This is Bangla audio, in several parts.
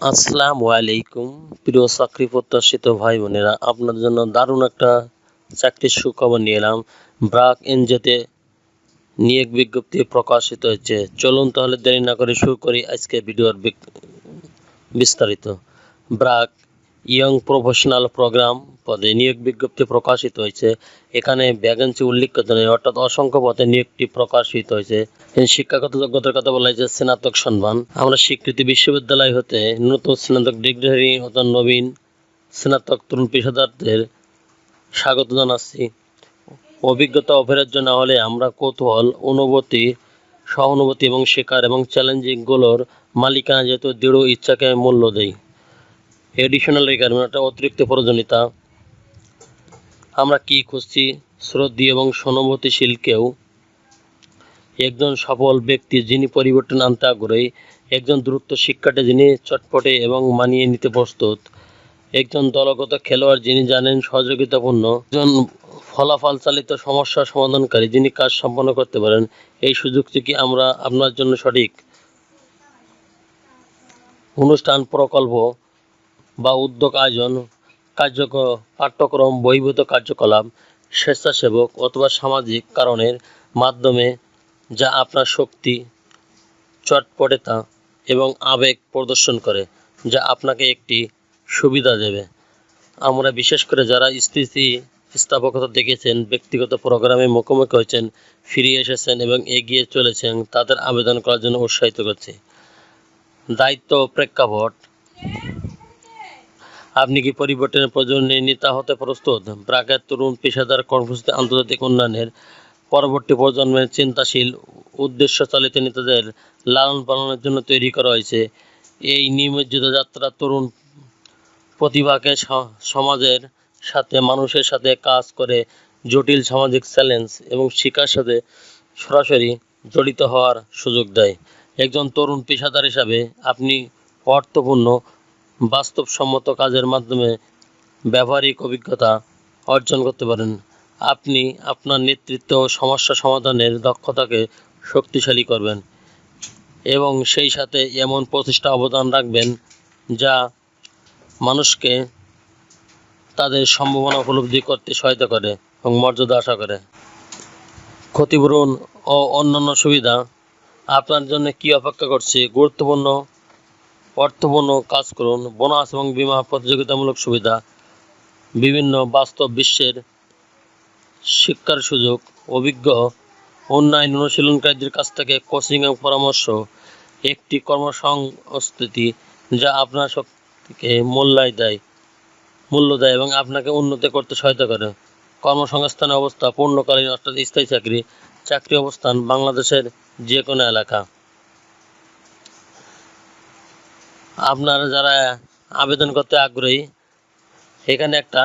আসসালামু আলাইকুম প্রিয় চাকরি প্রত্যাশিত ভাই বোনেরা আপনার জন্য দারুণ একটা চাকরির সুখবর নিয়ে এলাম। ব্রাক এনজেতে নিয়োগ বিজ্ঞপ্তি প্রকাশিত হয়েছে। চলুন তাহলে দেরি না করে শুরু করি আজকে ভিডিওর বিস্তারিত। ব্রাক ইয়ং প্রফেশনাল প্রোগ্রাম পদে নিয়োগ বিজ্ঞপ্তি প্রকাশিত হয়েছে। এখানে ভ্যাকেন্সি উল্লেখিত নেই অর্থাৎ অসংখ্য পদে নিয়োগটি প্রকাশিত হয়েছে। শিক্ষাগত যোগ্যতার কথা বলা হয়েছে, স্নাতক সম্মান আমরা স্বীকৃতি বিশ্ববিদ্যালয় হতে নতুন স্নাতক ডিগ্রি অর্থাৎ নবীন স্নাতক তরুণ পেশাদারদের স্বাগত জানাচ্ছি। অভিজ্ঞতা অপেরাজ্য না হলে আমরা কৌতূহল, অনুভূতি, সহানুভূতি এবং শেখার এবং চ্যালেঞ্জিংগুলোর মালিকানা যেহেতু দৃঢ় ইচ্ছাকে মূল্য দেই এডিশনাল রিকোয়ারমেন্ট অতিরিক্ত প্রয়োজনীয়তা। আমরা কি খুঁজছি? শ্রদ্ধি এবং সহানুভূতিশীল কেউ একজন সফল ব্যক্তি যিনি পরিবর্তন আনতে আগ্রহী, একজন দ্রুত শিক্ষার্থী যিনি চটপটে এবং মানিয়ে নিতে প্রস্তুত, একজন দলগত খেলোয়াড় যিনি জানেন সহযোগিতাপূর্ণ, একজন ফলাফল চালিত সমস্যা সমাধানকারী যিনি কাজ সম্পন্ন করতে পারেন, এই সুযোগটি কি আমরা আপনার জন্য সঠিক? অনুষ্ঠান প্রকল্প বা উদ্যোগ আয়োজন, কার্যক, পাঠ্যক্রম, বহির্ভূত কার্যকলাপ, স্বেচ্ছাসেবক অথবা সামাজিক কারণের মাধ্যমে যা আপনার শক্তি, চটপটেতা এবং আবেগ প্রদর্শন করে, যা আপনাকে একটি সুবিধা দেবে। আমরা বিশেষ করে যারা স্থিতি স্থাপকতা দেখেছেন, ব্যক্তিগত প্রোগ্রামে মুখোমুখি হয়েছেন ফিরে এসেছেন এবং এগিয়ে চলেছেন, তাদের আবেদন করার জন্য উৎসাহিত করছি। দায়িত্ব প্রেক্ষাপট আপনি কি পরিবর্তনের প্রয়োজনে নেতা হতে প্রস্তুত? ব্রাকের তরুণ পেশাদার কর্মসূচিতে আন্তর্জাতিক উন্নয়নের পরবর্তী প্রজন্মের চিন্তাশীল উদ্দেশ্য চালিত নেতাদের লালন পালনের জন্য তৈরি করা হয়েছে। এই নিমজ্জিত যাত্রা তরুণ প্রতিভাকে সমাজের সাথে, মানুষের সাথে কাজ করে জটিল সামাজিক চ্যালেঞ্জ এবং শিক্ষার সাথে সরাসরি জড়িত হওয়ার সুযোগ দেয়। একজন তরুণ পেশাদার হিসাবে আপনি অর্থপূর্ণ বাস্তবসম্মত কাজের মাধ্যমে ব্যবহারিক অভিজ্ঞতা অর্জন করতে পারেন। আপনি আপনার নেতৃত্ব ও সমস্যা সমাধানের দক্ষতাকে শক্তিশালী করবেন এবং সেই সাথে এমন প্রতিষ্ঠা অবদান রাখবেন যা মানুষকে তাদের সম্ভাবনা উপলব্ধি করতে সহায়তা করে এবং মর্যাদা আশা করে। ক্ষতিপূরণ ও অন্যান্য সুবিধা আপনার জন্য কি অপেক্ষা করছে গুরুত্বপূর্ণ অর্থপূর্ণ কাজ করুন। বোনাস এবং বীমা প্রতিযোগিতামূলক সুবিধা। বিভিন্ন বাস্তব বিশ্বের শিক্ষার সুযোগ। অভিজ্ঞ উন্নয়ন অনুশীলনকারীদের কাছ থেকে কোচিং এবং পরামর্শ। একটি কর্মসংস্থিতি যা আপনার শক্তিকে মূল্যায় দেয়, মূল্য দেয় এবং আপনাকে উন্নতি করতে সহায়তা করে। কর্মসংস্থানের অবস্থা পূর্ণকালীন অর্থাৎ স্থায়ী চাকরি চাকরি অবস্থান বাংলাদেশের যে কোনো এলাকা। আপনারা যারা আবেদন করতে আগ্রহী, এখানে একটা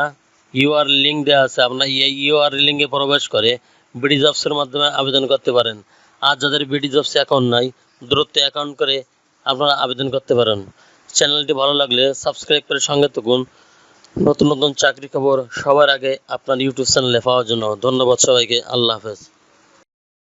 ইউআর লিঙ্ক দেওয়া আছে। আপনার এই ইউআর লিঙ্কে প্রবেশ করে বিডি জবসের মাধ্যমে আবেদন করতে পারেন। আর যাদের বিডি জবস অ্যাকাউন্ট নাই, দূরত্ব অ্যাকাউন্ট করে আপনারা আবেদন করতে পারেন। চ্যানেলটি ভালো লাগলে সাবস্ক্রাইব করে সঙ্গে থাকুন। নতুন নতুন চাকরি খবর সবার আগে আপনার ইউটিউব চ্যানেলে পাওয়ার জন্য। ধন্যবাদ সবাইকে। আল্লাহ হাফেজ।